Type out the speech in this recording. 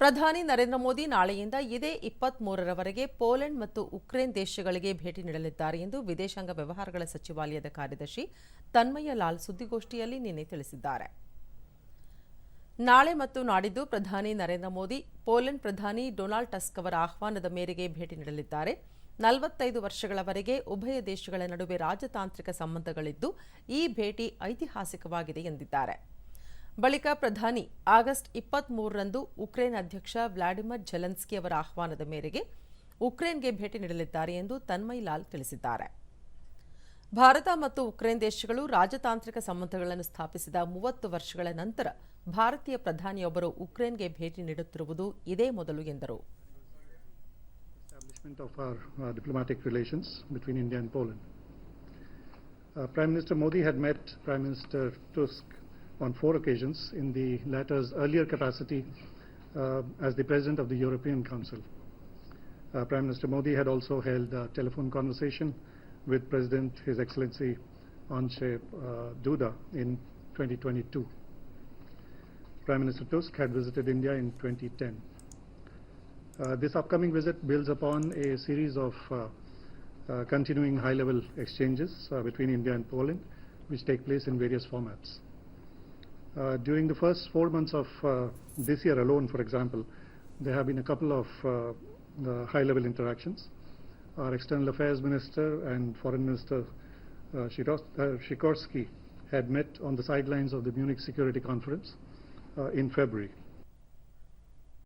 ಪ್ರಧಾನಿ ನರೇಂದ್ರ ಮೋದಿ ನಾಳೆಯಿಂದ ಇದೇ ಇಪ್ಪತ್ತ್ ಮೂರರವರೆಗೆ ಪೋಲೆಂಡ್ ಮತ್ತು ಉಕ್ರೇನ್ ದೇಶಗಳಿಗೆ ಭೇಟಿ ನೀಡಲಿದ್ದಾರೆ ಎಂದು ವಿದೇಶಾಂಗ ವ್ಯವಹಾರಗಳ ಸಚಿವಾಲಯದ ಕಾರ್ಯದರ್ಶಿ ತನ್ಮಯ್ಯ ಲಾಲ್ ಸುದ್ದಿಗೋಷ್ಠಿಯಲ್ಲಿ ನಿನ್ನೆ ತಿಳಿಸಿದ್ದಾರೆ. ನಾಳೆ ಮತ್ತು ನಾಡಿದ್ದು ಪ್ರಧಾನಿ ನರೇಂದ್ರ ಮೋದಿ, ಪೋಲೆಂಡ್ ಪ್ರಧಾನಿ ಡೊನಾಲ್ಡ್ ಟಸ್ಕ್ ಅವರ ಆಹ್ವಾನದ ಮೇರೆಗೆ ಭೇಟಿ ನೀಡಲಿದ್ದಾರೆ. ನಲವತ್ತೈದು ವರ್ಷಗಳವರೆಗೆ ಉಭಯ ದೇಶಗಳ ನಡುವೆ ರಾಜತಾಂತ್ರಿಕ ಸಂಬಂಧಗಳಿದ್ದು ಈ ಭೇಟಿ ಐತಿಹಾಸಿಕವಾಗಿದೆ ಎಂದಿದ್ದಾರೆ. ಬಳಿಕ ಪ್ರಧಾನಿ ಆಗಸ್ಟ್ ಇಪ್ಪತ್ಮೂರರಂದು ಉಕ್ರೇನ್ ಅಧ್ಯಕ್ಷ ವ್ಲಾಡಿಮಿರ್ ಜೆಲೆನ್ಸ್ಕಿ ಅವರ ಆಹ್ವಾನದ ಮೇರೆಗೆ ಉಕ್ರೇನ್ಗೆ ಭೇಟಿ ನೀಡಲಿದ್ದಾರೆ ಎಂದು ತನ್ಮಯ್ ಲಾಲ್ ತಿಳಿಸಿದ್ದಾರೆ ಭಾರತ ಮತ್ತು ಉಕ್ರೇನ್ ದೇಶಗಳು ರಾಜತಾಂತ್ರಿಕ ಸಂಬಂಧಗಳನ್ನು ಸ್ಥಾಪಿಸಿದ ಮೂವತ್ತು ವರ್ಷಗಳ ನಂತರ ಭಾರತೀಯ ಪ್ರಧಾನಿಯೊಬ್ಬರು ಉಕ್ರೇನ್ಗೆ ಭೇಟಿ ನೀಡುತ್ತಿರುವುದು ಇದೇ ಮೊದಲು ಎಂದರು uh. Uh, Prime Minister Modi had met Prime Minister Tusk on four occasions in the latter's earlier capacity uh, as the President of the European Council. Uh, Prime Minister Modi had also held a telephone conversation with President His Excellency Andrzej uh, Duda in 2022. Prime Minister Tusk had visited India in 2010. Uh, This upcoming visit builds upon a series of uh, uh, continuing high-level exchanges between India and Poland, which take place in various formats. Uh, During the first four months of uh, this year alone, for example, there have been a couple of uh, uh, high-level interactions. Our External Affairs Minister and Foreign Minister uh, uh, Sikorsky had met on the sidelines of the Munich Security Conference in February.